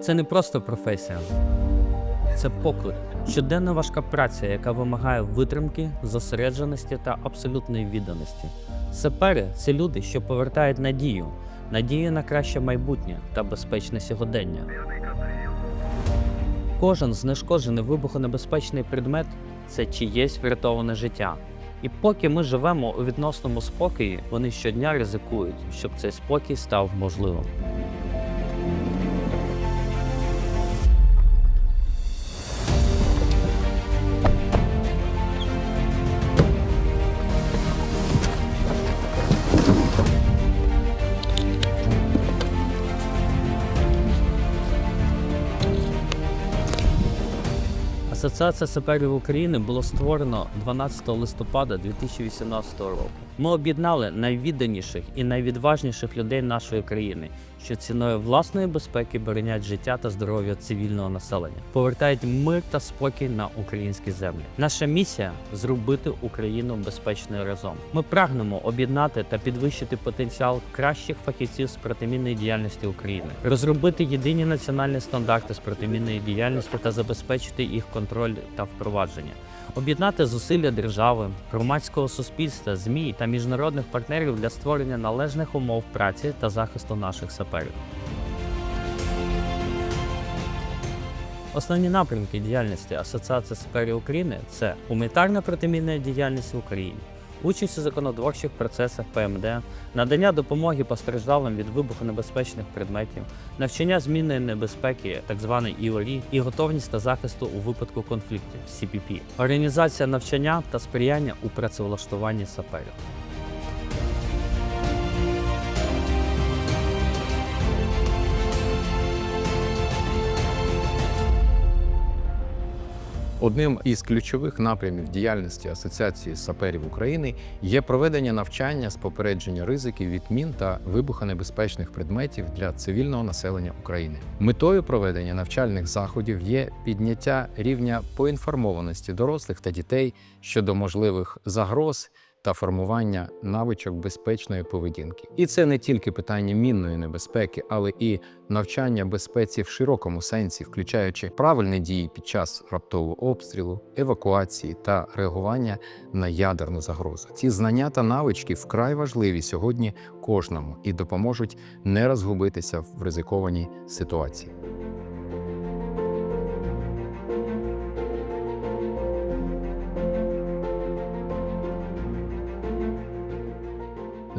Це не просто професія, це поклик. Щоденна важка праця, яка вимагає витримки, зосередженості та абсолютної відданості. Сапери це люди, що повертають надію, надію на краще майбутнє та безпечне сьогодення. Кожен знешкоджений вибухонебезпечний предмет це чиєсь врятоване життя. І поки ми живемо у відносному спокої, вони щодня ризикують, щоб цей спокій став можливим. Асоціація саперів України було створено 12 листопада 2018 року. Ми об'єднали найвідданіших і найвідважніших людей нашої країни, що ціною власної безпеки боронять життя та здоров'я цивільного населення, повертають мир та спокій на українські землі. Наша місія зробити Україну безпечною разом. Ми прагнемо об'єднати та підвищити потенціал кращих фахівців з протимінної діяльності України, розробити єдині національні стандарти з протимінної діяльності та забезпечити їх контроль та впровадження. Об'єднати зусилля держави, громадського суспільства, ЗМІ та міжнародних партнерів для створення належних умов праці та захисту наших саперів. Основні напрямки діяльності Асоціації саперів України це гуманітарна протимінна діяльність в Україні, участь у законотворчих процесах ПМД, надання допомоги постраждалим від вибухонебезпечних предметів, навчання змінної небезпеки, так званий ІОРІ, і готовність та захисту у випадку конфліктів CPP, організація навчання та сприяння у працевлаштуванні саперів. Одним із ключових напрямів діяльності Асоціації саперів України є проведення навчання з попередження ризиків від мін та вибухонебезпечних предметів для цивільного населення України. Метою проведення навчальних заходів є підняття рівня поінформованості дорослих та дітей щодо можливих загроз та формування навичок безпечної поведінки. І це не тільки питання мінної небезпеки, але і навчання безпеці в широкому сенсі, включаючи правильні дії під час раптового обстрілу, евакуації та реагування на ядерну загрозу. Ці знання та навички вкрай важливі сьогодні кожному і допоможуть не розгубитися в ризикованій ситуації.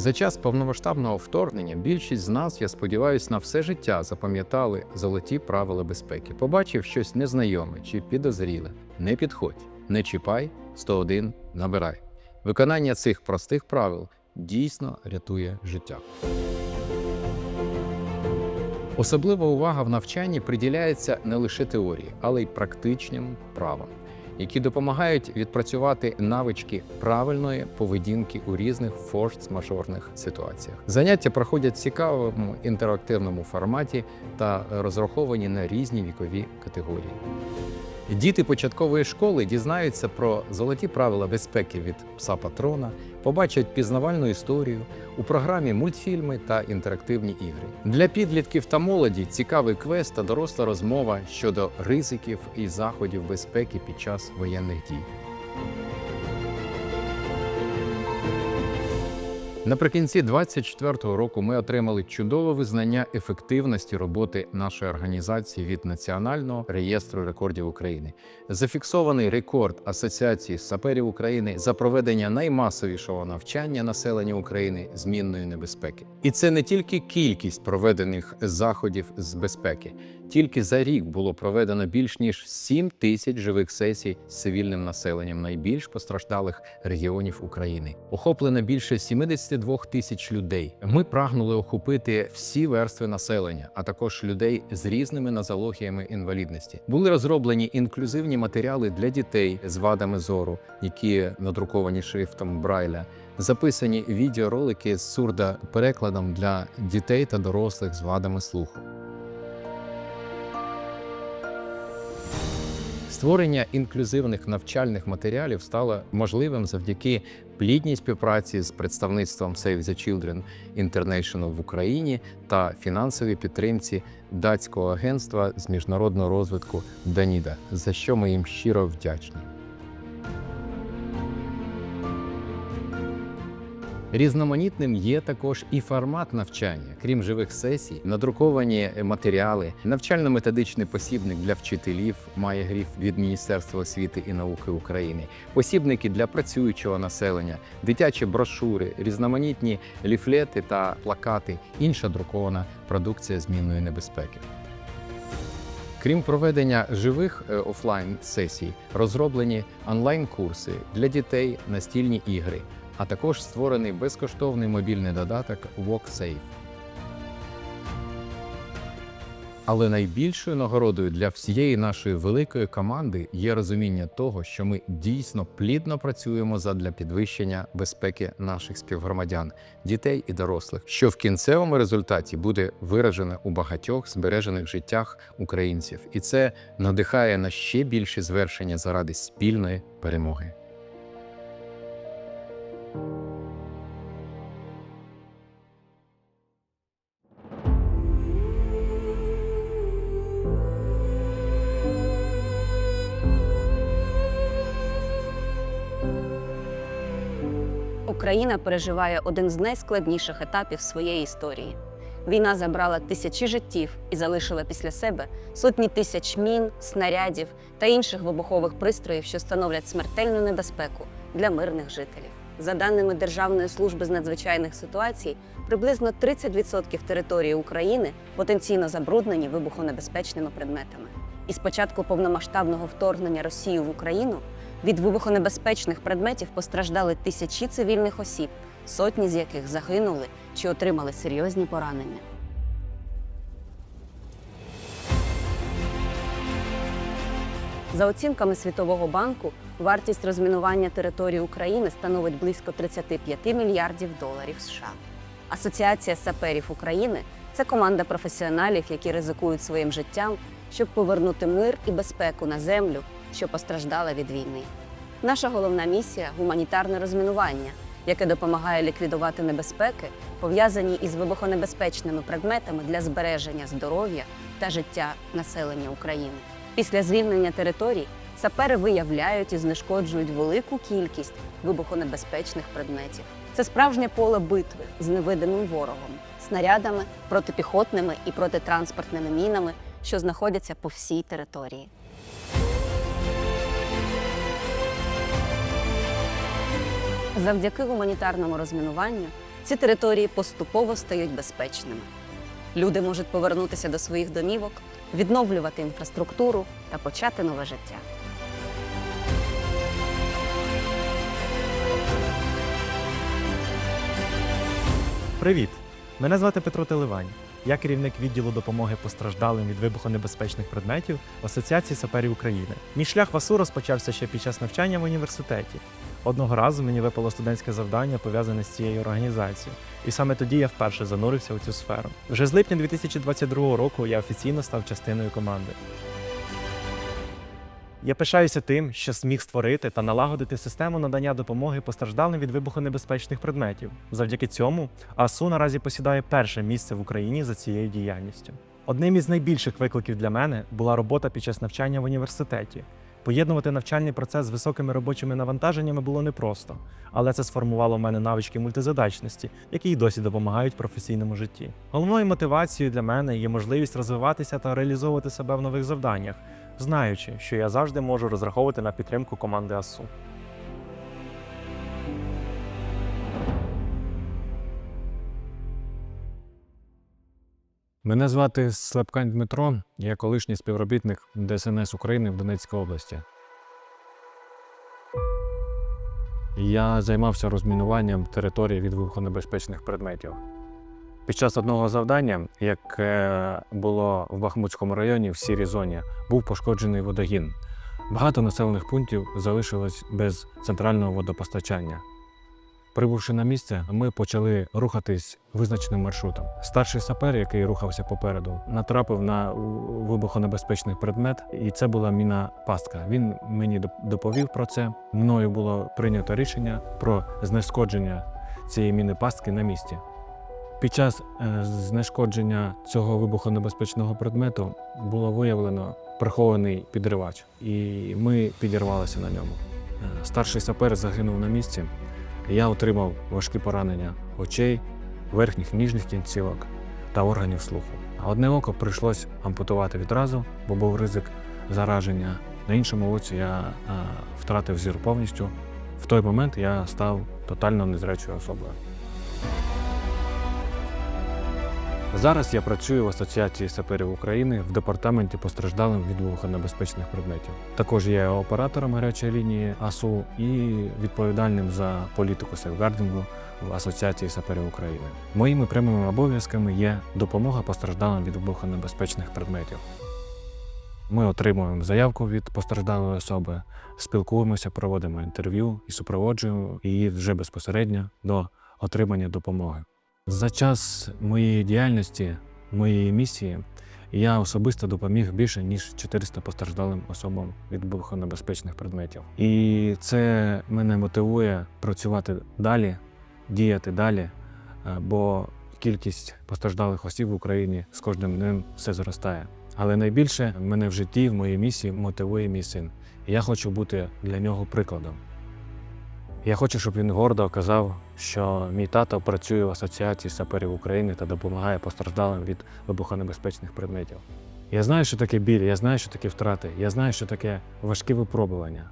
За час повномасштабного вторгнення більшість з нас, я сподіваюся, на все життя запам'ятали золоті правила безпеки. Побачив щось незнайоме чи підозріле. Не підходь, не чіпай, 101 набирай. Виконання цих простих правил дійсно рятує життя. Особлива увага в навчанні приділяється не лише теорії, але й практичним правам, які допомагають відпрацювати навички правильної поведінки у різних форс-мажорних ситуаціях. Заняття проходять в цікавому інтерактивному форматі та розраховані на різні вікові категорії. Діти початкової школи дізнаються про золоті правила безпеки від пса патрона, побачать пізнавальну історію у програмі мультфільми та інтерактивні ігри. Для підлітків та молоді цікавий квест та доросла розмова щодо ризиків і заходів безпеки під час воєнних дій. Наприкінці 24-го року ми отримали чудове визнання ефективності роботи нашої організації від Національного реєстру рекордів України. Зафіксований рекорд Асоціації саперів України за проведення наймасовішого навчання населення України змінної небезпеки. І це не тільки кількість проведених заходів з безпеки. Тільки за рік було проведено більш ніж 7 тисяч живих сесій з цивільним населенням найбільш постраждалих регіонів України. Охоплено більше 72 тисяч людей. Ми прагнули охопити всі верстви населення, а також людей з різними нозологіями інвалідності. Були розроблені інклюзивні матеріали для дітей з вадами зору, які надруковані шрифтом Брайля. Записані відеоролики з сурдоперекладом для дітей та дорослих з вадами слуху. Створення інклюзивних навчальних матеріалів стало можливим завдяки плідній співпраці з представництвом Save the Children International в Україні та фінансовій підтримці датського агентства з міжнародного розвитку Даніда, за що ми їм щиро вдячні. Різноманітним є також і формат навчання, крім живих сесій, надруковані матеріали, навчально-методичний посібник для вчителів має гріф від Міністерства освіти і науки України, посібники для працюючого населення, дитячі брошури, різноманітні ліфлети та плакати, інша друкована продукція змінної небезпеки. Крім проведення живих е, офлайн сесій, розроблені онлайн-курси для дітей, настільні ігри, а також створений безкоштовний мобільний додаток WalkSafe. Але найбільшою нагородою для всієї нашої великої команди є розуміння того, що ми дійсно плідно працюємо задля підвищення безпеки наших співгромадян, дітей і дорослих, що в кінцевому результаті буде виражено у багатьох збережених життях українців, і це надихає на ще більші звершення заради спільної перемоги. Україна переживає один з найскладніших етапів своєї історії. Війна забрала тисячі життів і залишила після себе сотні тисяч мін, снарядів та інших вибухових пристроїв, що становлять смертельну небезпеку для мирних жителів. За даними Державної служби з надзвичайних ситуацій, приблизно 30% території України потенційно забруднені вибухонебезпечними предметами. І з початку повномасштабного вторгнення Росії в Україну від вибухонебезпечних предметів постраждали тисячі цивільних осіб, сотні з яких загинули чи отримали серйозні поранення. За оцінками Світового банку, вартість розмінування території України становить близько 35 мільярдів доларів США. Асоціація саперів України це команда професіоналів, які ризикують своїм життям, щоб повернути мир і безпеку на землю, що постраждала від війни. Наша головна місія гуманітарне розмінування, яке допомагає ліквідувати небезпеки, пов'язані із вибухонебезпечними предметами для збереження здоров'я та життя населення України. Після звільнення територій сапери виявляють і знешкоджують велику кількість вибухонебезпечних предметів. Це справжнє поле битви з невидимим ворогом, снарядами, протипіхотними і протитранспортними мінами, що знаходяться по всій території. Завдяки гуманітарному розмінуванню ці території поступово стають безпечними. Люди можуть повернутися до своїх домівок, відновлювати інфраструктуру та почати нове життя. Привіт! Мене звати Петро Теливань. Я керівник відділу допомоги постраждалим від вибухонебезпечних предметів Асоціації саперів України. Мій шлях в АСУ розпочався ще під час навчання в університеті. Одного разу мені випало студентське завдання пов'язане з цією організацією, і саме тоді я вперше занурився у цю сферу. Вже з липня 2022 року я офіційно став частиною команди. Я пишаюся тим, що зміг створити та налагодити систему надання допомоги постраждалим від вибухонебезпечних предметів. Завдяки цьому АСУ наразі посідає перше місце в Україні за цією діяльністю. Одним із найбільших викликів для мене була робота під час навчання в університеті. Поєднувати навчальний процес з високими робочими навантаженнями було непросто, але це сформувало в мене навички мультизадачності, які й досі допомагають в професійному житті. Головною мотивацією для мене є можливість розвиватися та реалізовувати себе в нових завданнях, знаючи, що я завжди можу розраховувати на підтримку команди АСУ. Мене звати Слепкань Дмитро, я колишній співробітник ДСНС України в Донецькій області. Я займався розмінуванням території від вибухонебезпечних предметів. Під час одного завдання, яке було в Бахмутському районі в сірій зоні, був пошкоджений водогін. Багато населених пунктів залишилось без центрального водопостачання. Прибувши на місце, ми почали рухатись визначеним маршрутом. Старший сапер, який рухався попереду, натрапив на вибухонебезпечний предмет, і це була міна пастка. Він мені доповів про це. Мною було прийнято рішення про знешкодження цієї міни пастки на місці. Під час е, знешкодження цього вибухонебезпечного предмету було виявлено прихований підривач, і ми підірвалися на ньому. Е, Старший сапер загинув на місці. Я отримав важкі поранення очей, верхніх ніжних кінцівок та органів слуху. Одне око прийшлось ампутувати відразу, бо був ризик зараження. На іншому оці я втратив зір повністю. В той момент я став тотально незрячою особою. Зараз я працюю в Асоціації саперів України в департаменті постраждалим від вибухонебезпечних предметів. Також є оператором гарячої лінії АСУ і відповідальним за політику сейфгардингу в Асоціації саперів України. Моїми прямими обов'язками є допомога постраждалим від вибухонебезпечних предметів. Ми отримуємо заявку від постраждалої особи, спілкуємося, проводимо інтерв'ю і супроводжуємо її вже безпосередньо до отримання допомоги. За час моєї діяльності, моєї місії, я особисто допоміг більше ніж 400 постраждалим особам від вибухонебезпечних предметів. І це мене мотивує працювати далі, діяти далі, е, бо кількість постраждалих осіб в Україні з кожним днем все зростає. Але найбільше мене в житті, в моїй місії мотивує мій син. Я хочу бути для нього прикладом. Я хочу, щоб він гордо казав, що мій тато працює в Асоціації саперів України та допомагає постраждалим від вибухонебезпечних предметів. Я знаю, що таке біль, я знаю, що таке втрати, я знаю, що таке важкі випробування.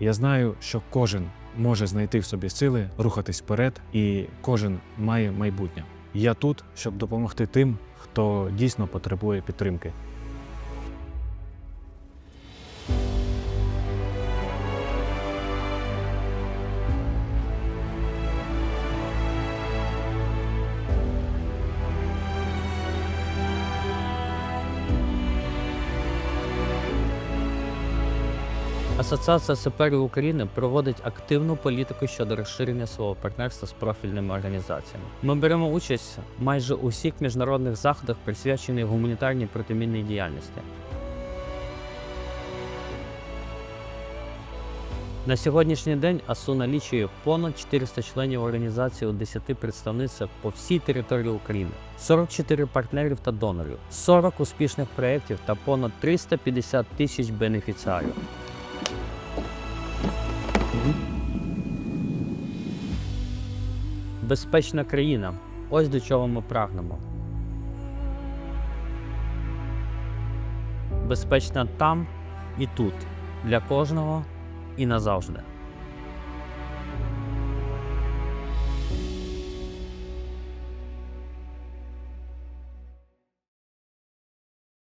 Я знаю, що кожен може знайти в собі сили, рухатись вперед, і кожен має майбутнє. Я тут, щоб допомогти тим, хто дійсно потребує підтримки. Асоціація саперів України проводить активну політику щодо розширення свого партнерства з профільними організаціями. Ми беремо участь майже у всіх міжнародних заходах, присвячених гуманітарній протимінній діяльності. На сьогоднішній день АСУ налічує понад 400 членів організації у 10 представництвах по всій території України, 44 партнерів та донорів, 40 успішних проєктів та понад 350 тисяч бенефіціарів. Безпечна країна. Ось до чого ми прагнемо. Безпечна там і тут, для кожного і назавжди.